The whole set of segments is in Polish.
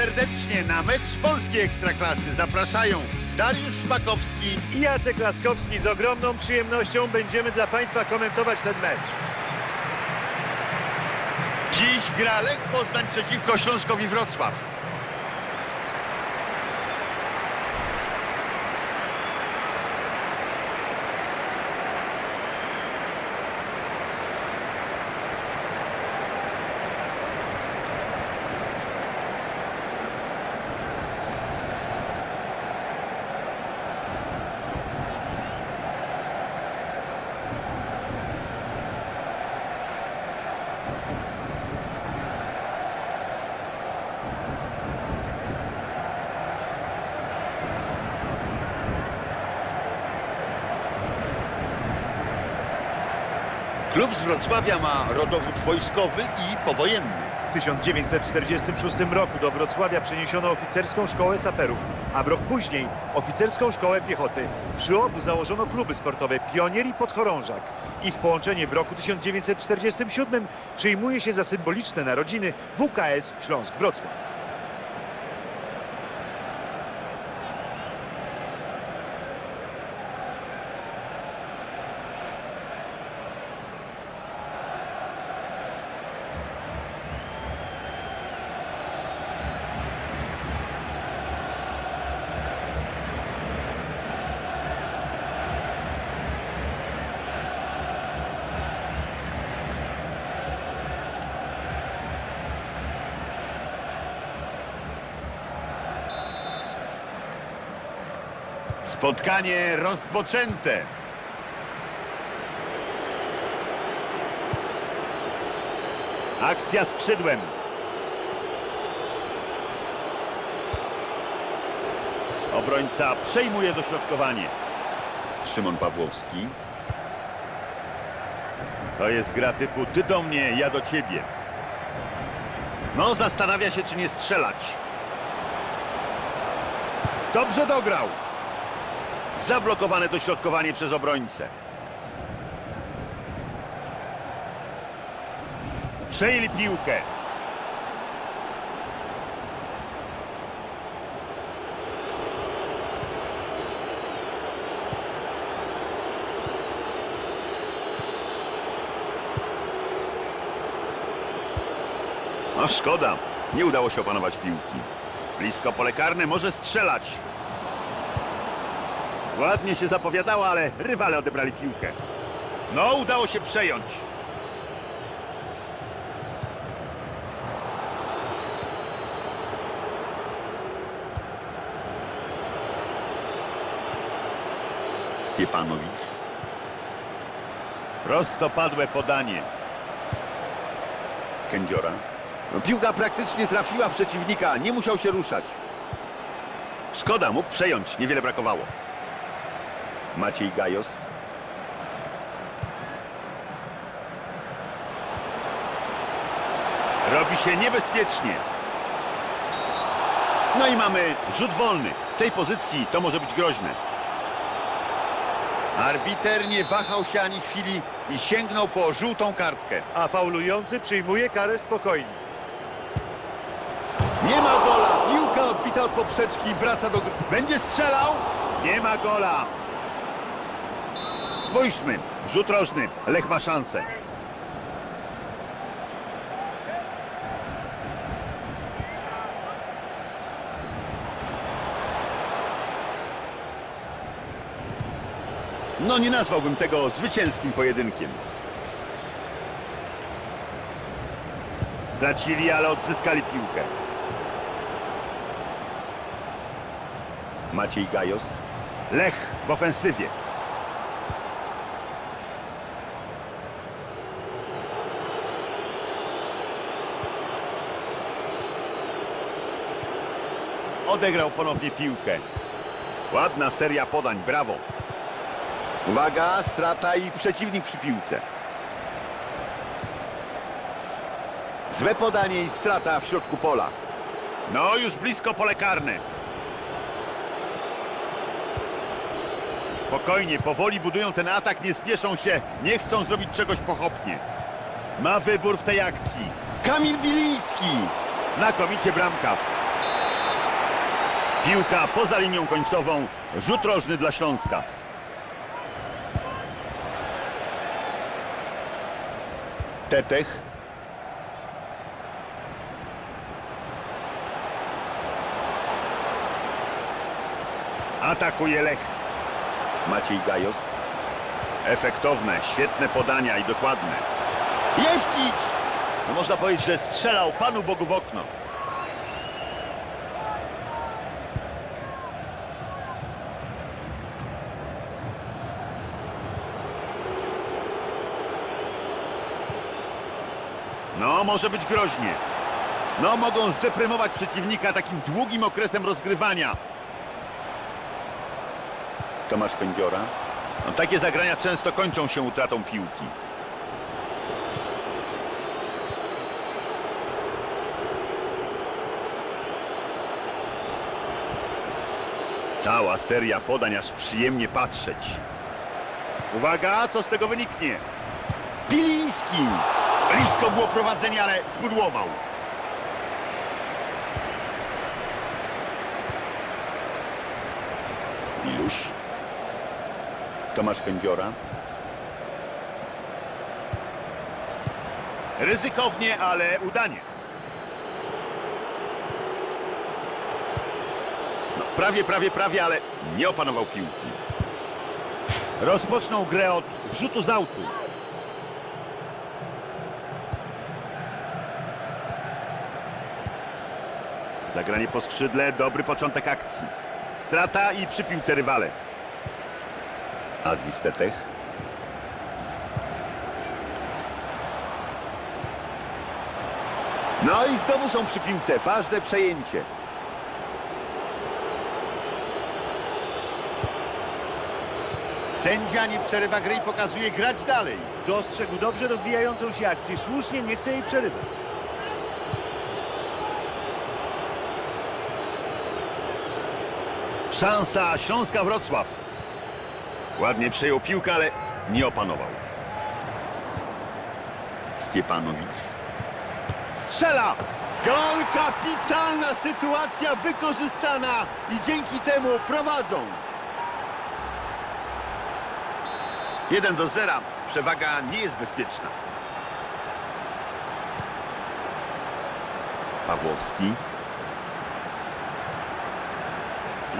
serdecznie na mecz polskiej Ekstraklasy. Zapraszają Dariusz Szpakowski i Jacek Laskowski. Z ogromną przyjemnością będziemy dla Państwa komentować ten mecz. Dziś gra Lech Poznań przeciwko Śląskowi Wrocław. Klub z Wrocławia ma rodowód wojskowy i powojenny. W 1946 roku do Wrocławia przeniesiono oficerską szkołę saperów, a rok później oficerską szkołę piechoty. Przy obu założono kluby sportowe Pionier i Podchorążak. Ich połączenie w roku 1947 przyjmuje się za symboliczne narodziny WKS Śląsk Wrocław. Spotkanie rozpoczęte. Akcja skrzydłem. Obrońca przejmuje dośrodkowanie. Szymon Pawłowski. To jest gra typu ty do mnie, ja do ciebie. No, zastanawia się, czy nie strzelać. Dobrze dograł. Zablokowane dośrodkowanie przez obrońcę. Przejęli piłkę. A szkoda. Nie udało się opanować piłki. Blisko pole karne może strzelać. Ładnie się zapowiadała, ale rywale odebrali piłkę. No, udało się przejąć. Stepanowic. Prostopadłe podanie. Kędziora. No, piłka praktycznie trafiła w przeciwnika, nie musiał się ruszać. Szkoda, mógł przejąć, niewiele brakowało. Maciej Gajos. Robi się niebezpiecznie. No i mamy rzut wolny. Z tej pozycji to może być groźne. Arbiter nie wahał się ani chwili i sięgnął po żółtą kartkę. A faulujący przyjmuje karę spokojnie. Nie ma gola. Piłka odbita od poprzeczki wraca do. Będzie strzelał. Nie ma gola. Spójrzmy. Rzut rożny. Lech ma szansę. No nie nazwałbym tego zwycięskim pojedynkiem. Stracili, ale odzyskali piłkę. Maciej Gajos. Lech w ofensywie. Odegrał ponownie piłkę. Ładna seria podań, brawo. Uwaga, strata i przeciwnik przy piłce. Złe podanie i strata w środku pola. No, już blisko pole karne. Spokojnie, powoli budują ten atak, nie spieszą się, nie chcą zrobić czegoś pochopnie. Ma wybór w tej akcji. Kamil Biliński. Znakomicie bramka. Piłka poza linią końcową. Rzut rożny dla Śląska. Tetech. Atakuje Lech. Maciej Gajos. Efektowne, świetne podania i dokładne. Jeftić! No można powiedzieć, że strzelał Panu Bogu w okno. No, może być groźnie. No, mogą zdeprymować przeciwnika takim długim okresem rozgrywania. Tomasz Kędziora. No, takie zagrania często kończą się utratą piłki. Cała seria podań, aż przyjemnie patrzeć. Uwaga, co z tego wyniknie? Piliński! Blisko było prowadzenie, ale spudłował. Iluś. Tomasz Kędziora. Ryzykownie, ale udanie. No, prawie, prawie, prawie, ale nie opanował piłki. Rozpoczął grę od wrzutu z autu. Zagranie po skrzydle, dobry początek akcji. Strata i przy piłce rywale. Azis Tetech. No i znowu są przy piłce. Ważne przejęcie. Sędzia nie przerywa gry i pokazuje grać dalej. Dostrzegł dobrze rozwijającą się akcję. Słusznie nie chce jej przerywać. Szansa Śląska Wrocław. Ładnie przejął piłkę, ale nie opanował. Stepanowic. Strzela! Gol! Kapitalna sytuacja wykorzystana i dzięki temu prowadzą. 1 do 0. Przewaga nie jest bezpieczna. Pawłowski.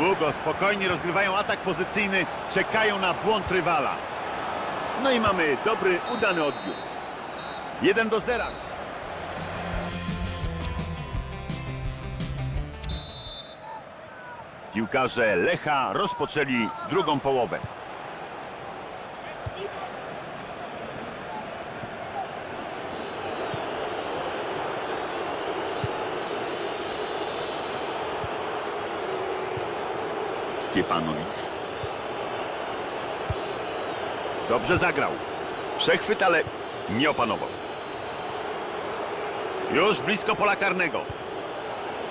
Długo, spokojnie rozgrywają atak pozycyjny, czekają na błąd rywala. No i mamy dobry, udany odbiór. 1 do 0. Piłkarze Lecha rozpoczęli drugą połowę. Stepanowic. Dobrze zagrał. Przechwyt, ale nie opanował. Już blisko pola karnego.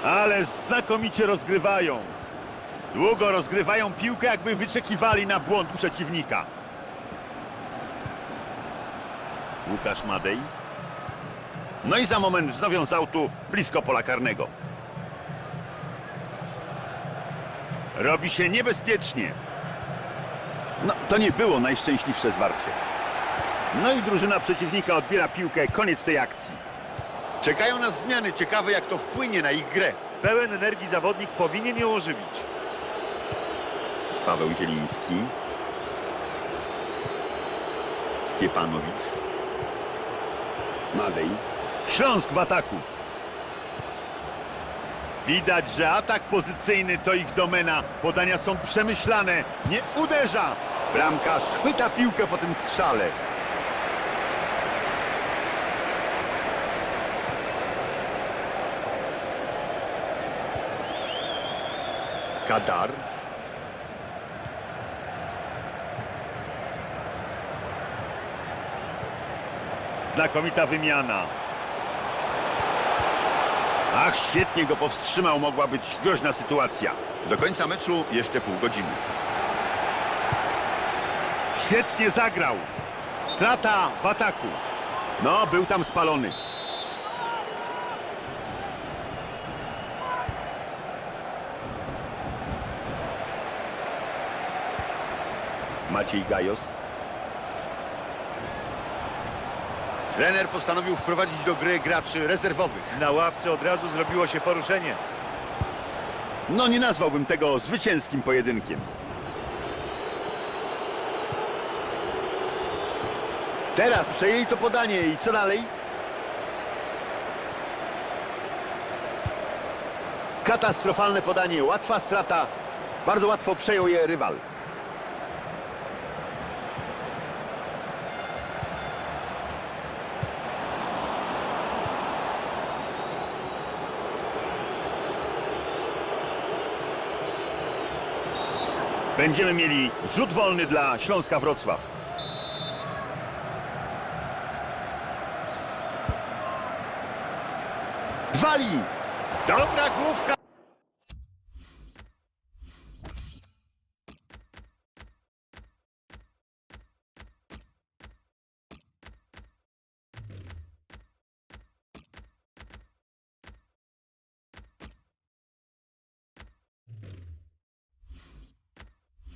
Ale znakomicie rozgrywają. Długo rozgrywają piłkę, jakby wyczekiwali na błąd przeciwnika. Łukasz Madej. No i za moment wznowią z autu blisko pola karnego. Robi się niebezpiecznie. No, to nie było najszczęśliwsze zwarcie. No i drużyna przeciwnika odbiera piłkę. Koniec tej akcji. Czekają nas zmiany. Ciekawe, jak to wpłynie na ich grę. Pełen energii zawodnik powinien ją ożywić. Paweł Zieliński. Stepanowic. Madej. Śląsk w ataku. Widać, że atak pozycyjny to ich domena. Podania są przemyślane. Nie uderza. Bramkarz chwyta piłkę po tym strzale. Kadar. Znakomita wymiana. Ach, świetnie go powstrzymał. Mogła być groźna sytuacja. Do końca meczu jeszcze pół godziny. Świetnie zagrał. Strata w ataku. No, był tam spalony. Maciej Gajos. Trener postanowił wprowadzić do gry graczy rezerwowych. Na ławce od razu zrobiło się poruszenie. No nie nazwałbym tego zwycięskim pojedynkiem. Teraz przejęli to podanie i co dalej? Katastrofalne podanie, łatwa strata. Bardzo łatwo przejął je rywal. Będziemy mieli rzut wolny dla Śląska Wrocław. Wali! Dobra główka!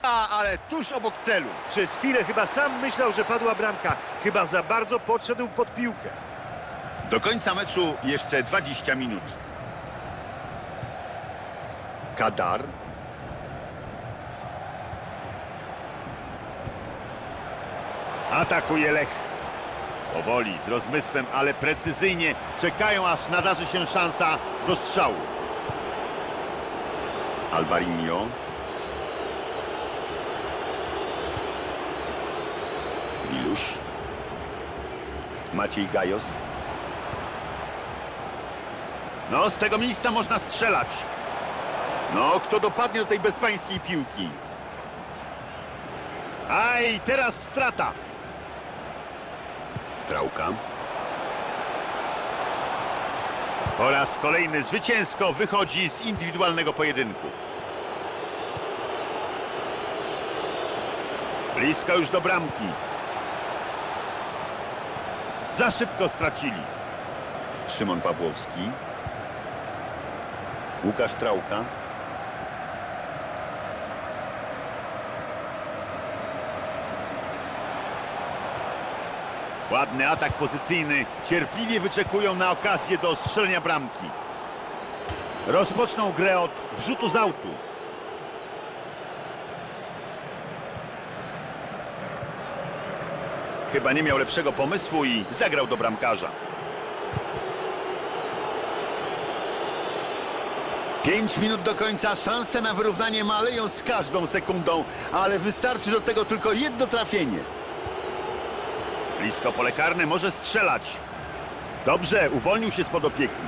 A, ale tuż obok celu. Przez chwilę chyba sam myślał, że padła bramka. Chyba za bardzo podszedł pod piłkę. Do końca meczu jeszcze 20 minut. Kadar. Atakuje Lech. Powoli, z rozmysłem, ale precyzyjnie czekają, aż nadarzy się szansa do strzału. Alvarinho. Milusz. Maciej Gajos. No, z tego miejsca można strzelać. No, kto dopadnie do tej bezpańskiej piłki? Aj, teraz strata. Trałka. Po raz kolejny zwycięsko wychodzi z indywidualnego pojedynku. Blisko już do bramki. Za szybko stracili. Szymon Pawłowski. Łukasz Trałka. Ładny atak pozycyjny. Cierpliwie wyczekują na okazję do strzelenia bramki. Rozpoczną grę od wrzutu z autu. Chyba nie miał lepszego pomysłu i zagrał do bramkarza. Pięć minut do końca, szanse na wyrównanie maleją z każdą sekundą, ale wystarczy do tego tylko jedno trafienie. Blisko pole karne może strzelać. Dobrze, uwolnił się spod opieki.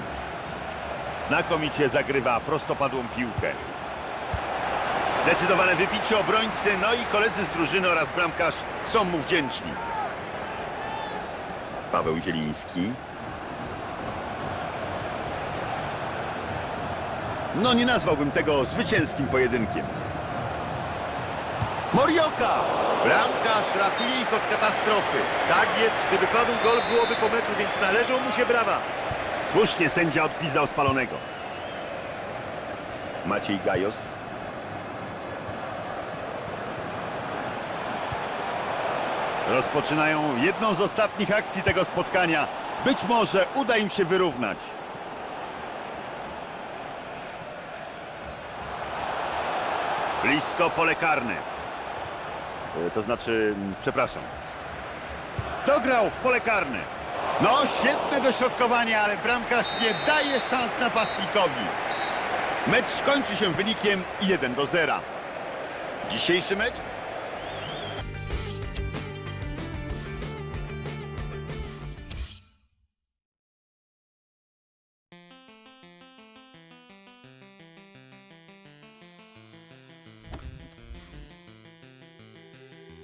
Znakomicie zagrywa prostopadłą piłkę. Zdecydowane wybicie obrońcy, no i koledzy z drużyny oraz bramkarz są mu wdzięczni. Paweł Zieliński. No nie nazwałbym tego zwycięskim pojedynkiem. Morioka! Bramkarz ratuje ich od katastrofy. Tak jest, gdyby padł gol, byłoby po meczu, więc należą mu się brawa. Słusznie sędzia odpisał spalonego. Maciej Gajos. Rozpoczynają jedną z ostatnich akcji tego spotkania. Być może uda im się wyrównać. Blisko pole karne. E, To znaczy, m, przepraszam. Dograł w pole karne. No, świetne dośrodkowanie, ale bramkarz nie daje szans napastnikowi. Mecz kończy się wynikiem 1 do 0. Dzisiejszy mecz